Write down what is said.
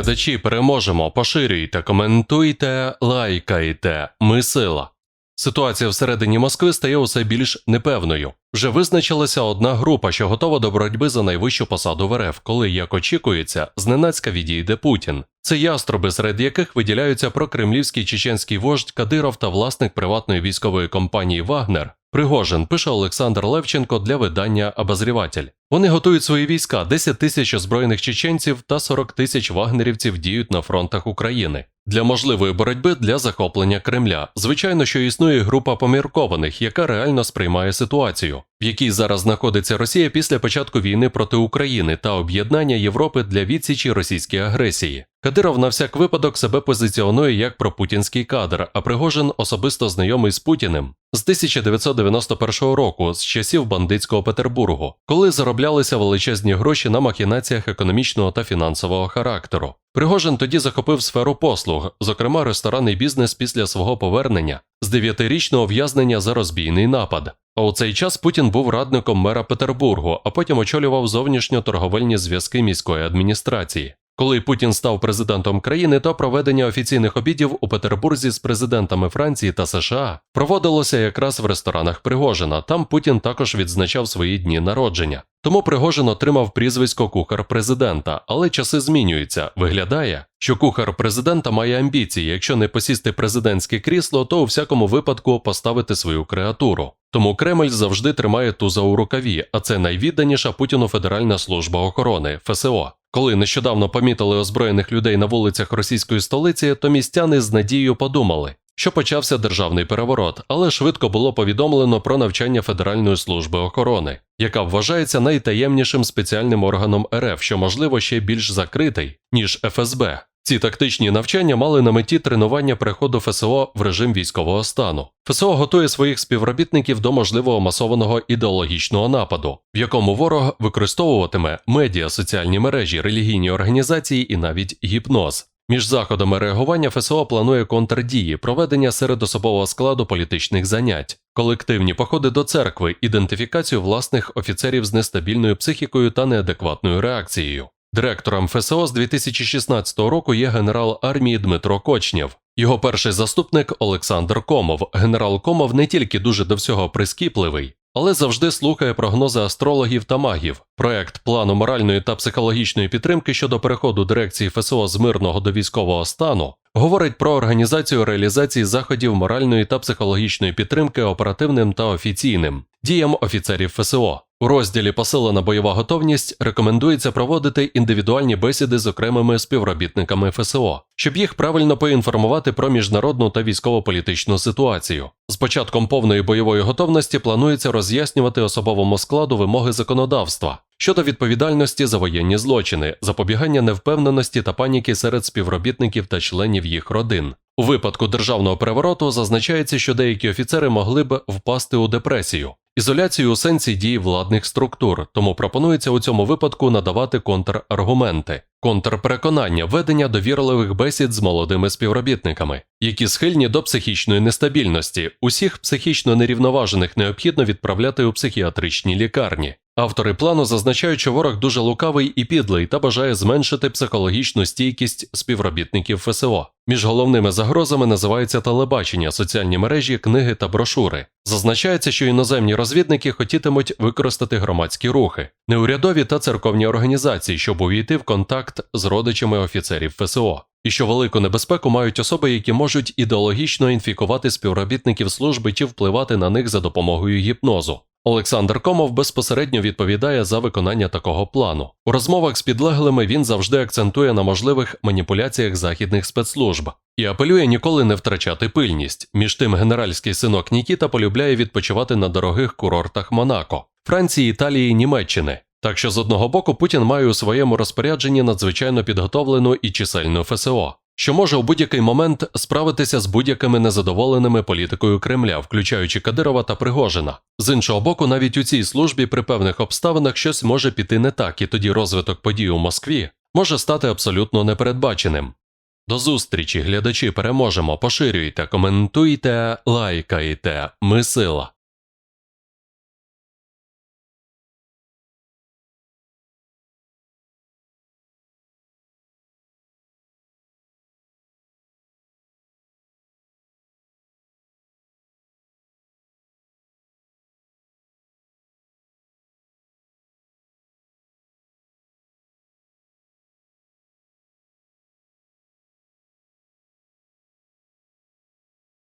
глядачі, переможемо. Поширюйте, коментуйте, лайкайте. Ми сила. Ситуація всередині Москви стає усе більш непевною. Вже визначилася одна група, що готова до боротьби за найвищу посаду в РФ, коли, як очікується, зненацька відійде Путін. Це яструби, серед яких виділяються прокремлівський чеченський вождь Кадиров та власник приватної військової компанії Вагнер. Пригожин пише Олександр Левченко для видання Обозріватель. Вони готують свої війська, 10 тисяч озброєних чеченців та 40 тисяч вагнерівців діють на фронтах України для можливої боротьби для захоплення Кремля. Звичайно, що існує група поміркованих, яка реально сприймає ситуацію, в якій зараз знаходиться Росія після початку війни проти України та об'єднання Європи для відсічі російській агресії. Кадиров на всяк випадок себе позиціонує як пропутінський кадр, а Пригожин особисто знайомий з Путіним з 1991 року, з часів бандитського Петербургу, коли зароблялися величезні гроші на махінаціях економічного та фінансового характеру. Пригожин тоді захопив сферу послуг, зокрема ресторанний бізнес після свого повернення з дев'ятирічного в'язнення за розбійний напад. А у цей час Путін був радником мера Петербургу, а потім очолював зовнішньо-торговельні зв'язки міської адміністрації. Коли Путін став президентом країни, то проведення офіційних обідів у Петербурзі з президентами Франції та США проводилося якраз в ресторанах Пригожина. Там Путін також відзначав свої дні народження. Тому Пригожин отримав прізвисько кухар президента, але часи змінюються. Виглядає, що кухар президента має амбіції, якщо не посісти президентське крісло, то у всякому випадку поставити свою креатуру. Тому Кремль завжди тримає туза у рукаві, а це найвідданіша Путіну Федеральна служба охорони ФСО. Коли нещодавно помітили озброєних людей на вулицях російської столиці, то містяни з надією подумали, що почався державний переворот, але швидко було повідомлено про навчання Федеральної служби охорони, яка вважається найтаємнішим спеціальним органом РФ, що можливо ще більш закритий ніж ФСБ. Ці тактичні навчання мали на меті тренування переходу ФСО в режим військового стану. ФСО готує своїх співробітників до можливого масованого ідеологічного нападу, в якому ворог використовуватиме медіа, соціальні мережі, релігійні організації і навіть гіпноз. Між заходами реагування ФСО планує контрдії, проведення серед особового складу політичних занять, колективні походи до церкви, ідентифікацію власних офіцерів з нестабільною психікою та неадекватною реакцією. Директором ФСО з 2016 року є генерал армії Дмитро Кочнєв. Його перший заступник Олександр Комов. Генерал Комов не тільки дуже до всього прискіпливий, але завжди слухає прогнози астрологів та магів. Проект плану моральної та психологічної підтримки щодо переходу дирекції ФСО з мирного до військового стану говорить про організацію реалізації заходів моральної та психологічної підтримки оперативним та офіційним діям офіцерів ФСО. У розділі Посилена бойова готовність рекомендується проводити індивідуальні бесіди з окремими співробітниками ФСО, щоб їх правильно поінформувати про міжнародну та військово-політичну ситуацію. З початком повної бойової готовності планується роз'яснювати особовому складу вимоги законодавства щодо відповідальності за воєнні злочини, запобігання невпевненості та паніки серед співробітників та членів їх родин. У випадку державного перевороту зазначається, що деякі офіцери могли б впасти у депресію. Ізоляцію у сенсі дії владних структур, тому пропонується у цьому випадку надавати контраргументи, контрпереконання, ведення довірливих бесід з молодими співробітниками, які схильні до психічної нестабільності. Усіх психічно нерівноважених необхідно відправляти у психіатричні лікарні. Автори плану зазначають, що ворог дуже лукавий і підлий та бажає зменшити психологічну стійкість співробітників ФСО. Між головними загрозами називаються телебачення, соціальні мережі, книги та брошури. Зазначається, що іноземні розвідники хотітимуть використати громадські рухи, неурядові та церковні організації, щоб увійти в контакт з родичами офіцерів ФСО. І що велику небезпеку мають особи, які можуть ідеологічно інфікувати співробітників служби чи впливати на них за допомогою гіпнозу. Олександр Комов безпосередньо відповідає за виконання такого плану. У розмовах з підлеглими він завжди акцентує на можливих маніпуляціях західних спецслужб і апелює ніколи не втрачати пильність. Між тим, генеральський синок Нікіта полюбляє відпочивати на дорогих курортах Монако, Франції, Італії, Німеччини. Так що з одного боку Путін має у своєму розпорядженні надзвичайно підготовлену і чисельну ФСО що може у будь-який момент справитися з будь-якими незадоволеними політикою Кремля, включаючи Кадирова та Пригожина. З іншого боку, навіть у цій службі при певних обставинах щось може піти не так, і тоді розвиток подій у Москві може стати абсолютно непередбаченим. До зустрічі, глядачі, переможемо, поширюйте, коментуйте, лайкайте. Ми сила.